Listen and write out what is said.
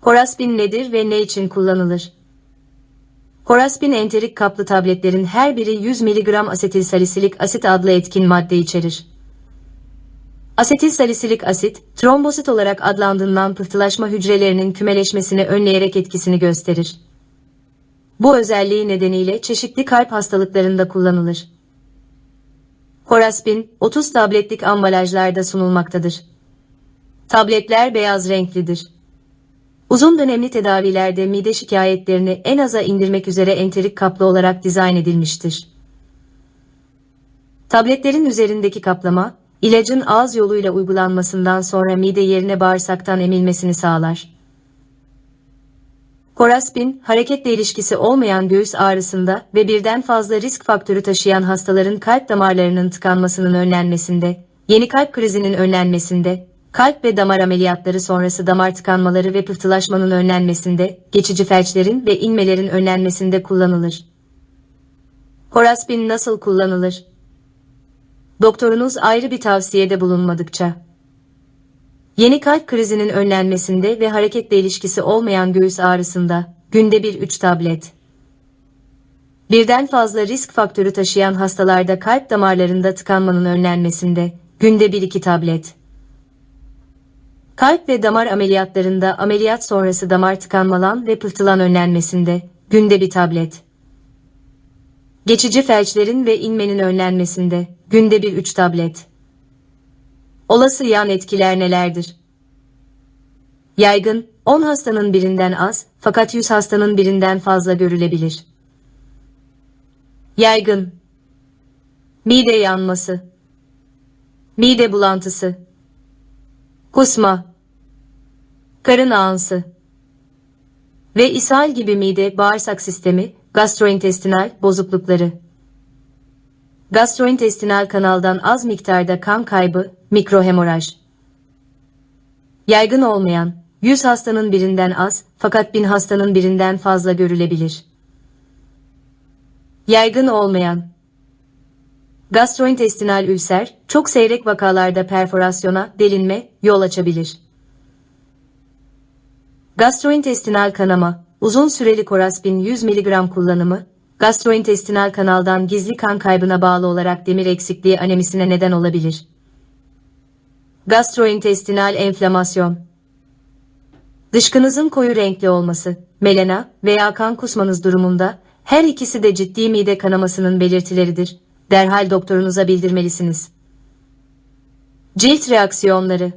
Horaspin nedir ve ne için kullanılır? Horaspin enterik kaplı tabletlerin her biri 100 mg asetilsalisilik asit adlı etkin madde içerir. Asetilsalisilik asit, trombosit olarak adlandırılan pıhtılaşma hücrelerinin kümeleşmesini önleyerek etkisini gösterir. Bu özelliği nedeniyle çeşitli kalp hastalıklarında kullanılır. Horaspin, 30 tabletlik ambalajlarda sunulmaktadır. Tabletler beyaz renklidir. Uzun dönemli tedavilerde mide şikayetlerini en aza indirmek üzere enterik kaplı olarak dizayn edilmiştir. Tabletlerin üzerindeki kaplama, ilacın ağız yoluyla uygulanmasından sonra mide yerine bağırsaktan emilmesini sağlar. Koraspin, hareketle ilişkisi olmayan göğüs ağrısında ve birden fazla risk faktörü taşıyan hastaların kalp damarlarının tıkanmasının önlenmesinde, yeni kalp krizinin önlenmesinde, kalp ve damar ameliyatları sonrası damar tıkanmaları ve pıhtılaşmanın önlenmesinde, geçici felçlerin ve inmelerin önlenmesinde kullanılır. Koraspin nasıl kullanılır? Doktorunuz ayrı bir tavsiyede bulunmadıkça. Yeni kalp krizinin önlenmesinde ve hareketle ilişkisi olmayan göğüs ağrısında günde bir 3 tablet. Birden fazla risk faktörü taşıyan hastalarda kalp damarlarında tıkanmanın önlenmesinde günde 1-2 tablet. Kalp ve damar ameliyatlarında ameliyat sonrası damar tıkanmalan ve pıhtılan önlenmesinde günde bir tablet. Geçici felçlerin ve inmenin önlenmesinde günde bir 3 tablet. Olası yan etkiler nelerdir? Yaygın, 10 hastanın birinden az, fakat 100 hastanın birinden fazla görülebilir. Yaygın Mide yanması Mide bulantısı Kusma Karın ağrısı ve ishal gibi mide bağırsak sistemi, gastrointestinal bozuklukları. Gastrointestinal kanaldan az miktarda kan kaybı, mikrohemoraj. Yaygın olmayan, 100 hastanın birinden az fakat 1000 hastanın birinden fazla görülebilir. Yaygın olmayan, gastrointestinal ülser, çok seyrek vakalarda perforasyona, delinme, yol açabilir. Gastrointestinal kanama, uzun süreli koraspin 100 mg kullanımı, gastrointestinal kanaldan gizli kan kaybına bağlı olarak demir eksikliği anemisine neden olabilir. Gastrointestinal enflamasyon Dışkınızın koyu renkli olması, melena veya kan kusmanız durumunda her ikisi de ciddi mide kanamasının belirtileridir. Derhal doktorunuza bildirmelisiniz. Cilt reaksiyonları